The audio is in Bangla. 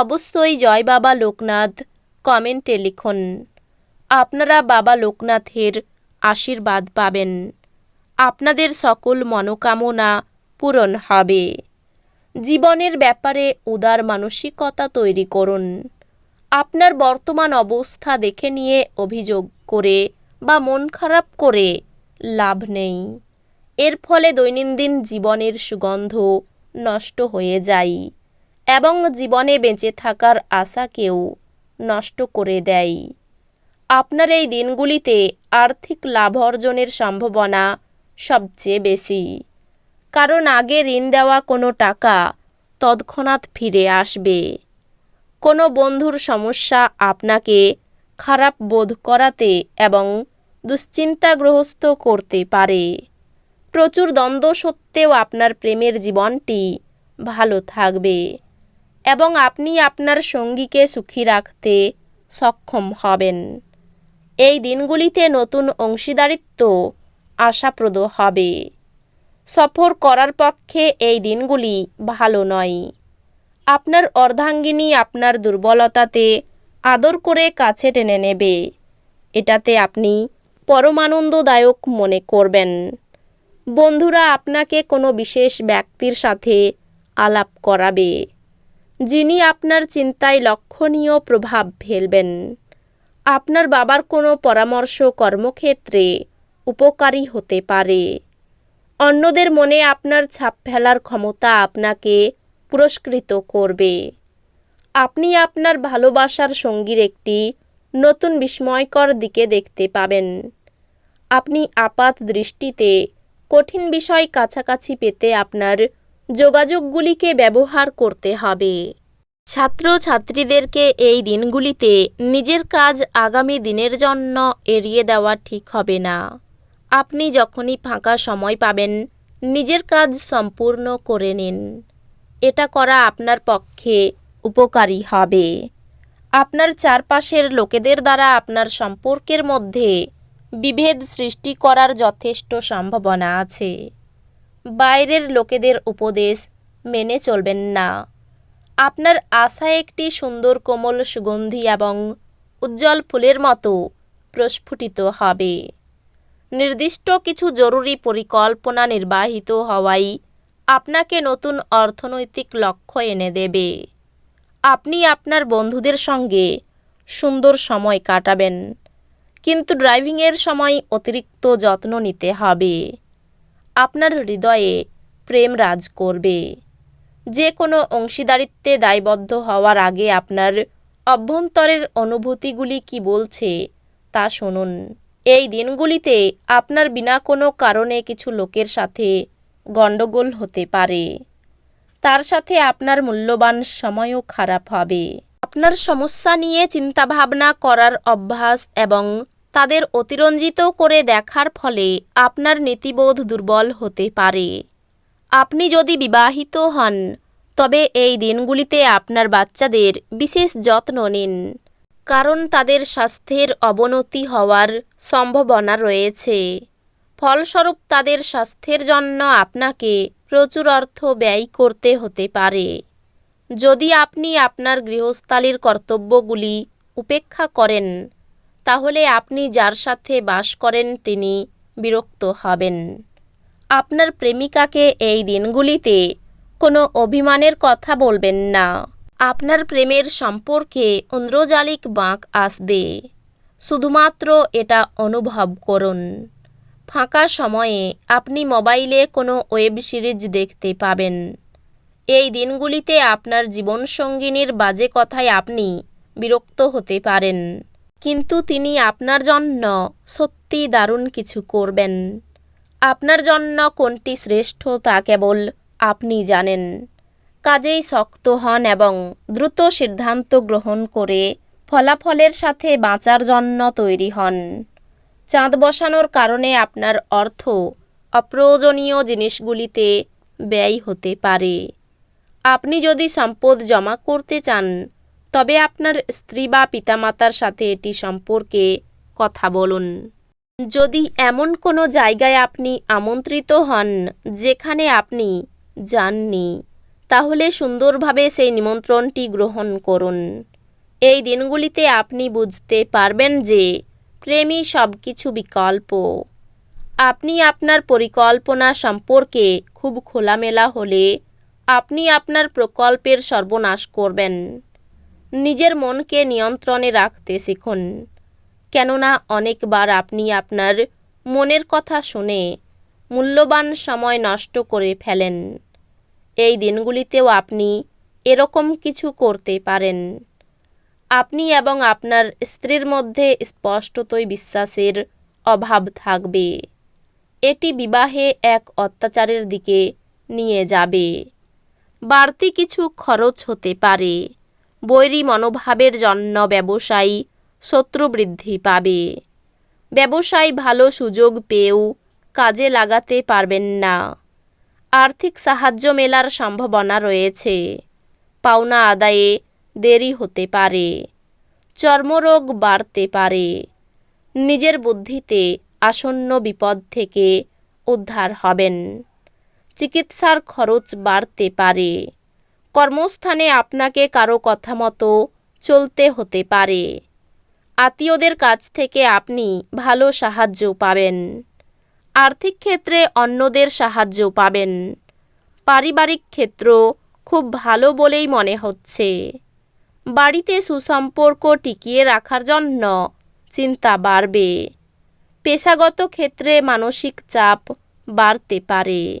অবশ্যই জয় বাবা লোকনাথ। কমেন্টে লিখুন, আপনারা বাবা লোকনাথের আশীর্বাদ পাবেন। আপনাদের সকল মনোকামনা পূরণ হবে। জীবনের ব্যাপারে উদার মানসিকতা তৈরি করুন। আপনার বর্তমান অবস্থা দেখে নিয়ে অভিযোগ করে বা মন খারাপ করে লাভ নেই। এর ফলে দৈনন্দিন জীবনের সুগন্ধ নষ্ট হয়ে যায়। এবং জীবনে বেঁচে থাকার আশাকেও নষ্ট করে দেয়। আপনার এই দিনগুলিতে আর্থিক লাভ অর্জনের সম্ভাবনা সবচেয়ে বেশি। কারণ আগে ঋণ দেওয়া কোনো টাকা তৎক্ষণাৎ ফিরে আসবে। কোনো বন্ধুর সমস্যা আপনাকে খারাপ বোধ করাতে এবং দুশ্চিন্তাগ্রস্ত করতে পারে। প্রচুর দ্বন্দ্ব সত্ত্বেও আপনার প্রেমের জীবনটি ভালো থাকবে। এবং আপনি আপনার সঙ্গীকে সুখী রাখতে সক্ষম হবেন। এই দিনগুলিতে নতুন অংশীদারিত্ব আশাপ্রদ হবে। সফর করার পক্ষে এই দিনগুলি ভালো নয়। আপনার অর্ধাঙ্গিনী আপনার দুর্বলতাতে আদর করে কাছে টেনে নেবে। এটাতে আপনি পরমানন্দদায়ক মনে করবেন। বন্ধুরা, আপনাকে কোনো বিশেষ ব্যক্তির সাথে আলাপ করাবে। যিনি আপনার চিন্তায় লক্ষণীয় প্রভাব ফেলবেন। আপনার বাবার কোনো পরামর্শ কর্মক্ষেত্রে উপকারী হতে পারে। অন্যদের মনে আপনার ছাপ ফেলার ক্ষমতা আপনাকে পুরস্কৃত করবে। আপনি আপনার ভালোবাসার সঙ্গীর একটি নতুন বিস্ময়কর দিকে দেখতে পাবেন। আপনি আপাত দৃষ্টিতে কঠিন বিষয় কাছাকাছি পেতে আপনার যোগাযোগগুলিকে ব্যবহার করতে হবে। ছাত্র ছাত্রীদেরকে এই দিনগুলিতে নিজের কাজ আগামী দিনের জন্য এড়িয়ে দেওয়া ঠিক হবে না। আপনি যখনই ফাঁকা সময় পাবেন, নিজের কাজ সম্পূর্ণ করে নিন। এটা করা আপনার পক্ষে উপকারী হবে। আপনার চারপাশের লোকেদের দ্বারা আপনার সম্পর্কের মধ্যে বিভেদ সৃষ্টি করার যথেষ্ট সম্ভাবনা আছে। বাইরের লোকেদের উপদেশ মেনে চলবেন না। আপনার আশা একটি সুন্দর কোমল সুগন্ধি এবং উজ্জ্বল ফুলের মতো প্রস্ফুটিত হবে। নির্দিষ্ট কিছু জরুরি পরিকল্পনা নির্বাহিত হওয়াই আপনাকে নতুন অর্থনৈতিক লক্ষ্য এনে দেবে। আপনি আপনার বন্ধুদের সঙ্গে সুন্দর সময় কাটাবেন, কিন্তু ড্রাইভিংয়ের সময় অতিরিক্ত যত্ন নিতে হবে। আপনার হৃদয়ে প্রেম রাজ করবে। যে কোনো অংশীদারিত্বে দায়বদ্ধ হওয়ার আগে আপনার অভ্যন্তরের অনুভূতিগুলি কি বলছে তা শুনুন। এই দিনগুলিতে আপনার বিনা কোনো কারণে কিছু লোকের সাথে গণ্ডগোল হতে পারে। তার সাথে আপনার মূল্যবান সময়ও খারাপ হবে। আপনার সমস্যা নিয়ে চিন্তাভাবনা করার অভ্যাস এবং তাদের অতিরঞ্জিত করে দেখার ফলে আপনার নীতিবোধ দুর্বল হতে পারে। আপনি যদি বিবাহিত হন, তবে এই দিনগুলিতে আপনার বাচ্চাদের বিশেষ যত্ন নিন, কারণ তাদের স্বাস্থ্যের অবনতি হওয়ার সম্ভাবনা রয়েছে। ফলস্বরূপ, তাদের স্বাস্থ্যের জন্য আপনাকে প্রচুর অর্থ ব্যয় করতে হতে পারে। যদি আপনি আপনার গৃহস্থালির কর্তব্যগুলি উপেক্ষা করেন তাহলে আপনি যার সাথে বাস করেন তিনি বিরক্ত হবেন। আপনার প্রেমিকাকে এই দিনগুলিতে কোনো অভিমানের কথা বলবেন না। আপনার প্রেমের সম্পর্কে ঐন্দ্রজালিক বাঁক আসবে। শুধুমাত্র এটা অনুভব করুন। ফাঁকা সময়ে আপনি মোবাইলে কোনো ওয়েব সিরিজ দেখতে পাবেন। এই দিনগুলিতে আপনার জীবনসঙ্গিনীর বাজে কথায় আপনি বিরক্ত হতে পারেন। কিন্তু তিনি আপনার জন্য সত্যি দারুণ কিছু করবেন। আপনার জন্য কোনটি শ্রেষ্ঠ তা কেবল আপনি জানেন। কাজেই শক্ত হন এবং দ্রুত সিদ্ধান্ত গ্রহণ করে ফলাফলের সাথে বাঁচার জন্য তৈরি হন। চাঁদ বসানোর কারণে আপনার অর্থ অপ্রয়োজনীয় জিনিসগুলিতে ব্যয় হতে পারে। আপনি যদি সম্পদ জমা করতে চান তবে আপনার স্ত্রী বা পিতামাতার সাথে এটি সম্পর্কে কথা বলুন। যদি এমন কোনো জায়গায় আপনি আমন্ত্রিত হন যেখানে আপনি যাননি, তাহলে সুন্দরভাবে সেই নিমন্ত্রণটি গ্রহণ করুন। এই দিনগুলিতে আপনি বুঝতে পারবেন যে প্রেমই সব কিছু বিকল্প। আপনি আপনার পরিকল্পনা সম্পর্কে খুব খোলামেলা হলে আপনি আপনার প্রকল্পের সর্বনাশ করবেন। নিজের মনকে নিয়ন্ত্রণে রাখতে শিখুন। কেননা অনেকবার আপনি আপনার মনের কথা শুনে মূল্যবান সময় নষ্ট করে ফেলেন। এই দিনগুলিতেও আপনি এরকম কিছু করতে পারেন। আপনি এবং আপনার স্ত্রীর মধ্যে স্পষ্টতই বিশ্বাসের অভাব থাকবে। এটি বিবাহে এক অত্যাচারের দিকে নিয়ে যাবে। বাড়তি কিছু খরচ হতে পারে। বৈরী মনোভাবের জন্য ব্যবসায়ী শত্রু বৃদ্ধি পাবে। ব্যবসায় ভালো সুযোগ পেয়েও কাজে লাগাতে পারবেন না। আর্থিক সাহায্য মেলার সম্ভাবনা রয়েছে। পাওনা আদায়ে দেরি হতে পারে। চর্মরোগ বাড়তে পারে। নিজের বুদ্ধিতে আসন্ন বিপদ থেকে উদ্ধার হবেন। চিকিৎসার খরচ বাড়তে পারে। কর্মস্থানে আপনাকে কারও কথা মতো চলতে হতে পারে। আত্মীয়দের কাছ থেকে আপনি ভালো সাহায্য পাবেন। আর্থিক ক্ষেত্রে অন্যদের সাহায্য পাবেন। পারিবারিক ক্ষেত্র খুব ভালো বলেই মনে হচ্ছে। বাড়িতে সুসম্পর্ক টিকিয়ে রাখার জন্য চিন্তা বাড়বে। পেশাগত ক্ষেত্রে মানসিক চাপ বাড়তে পারে।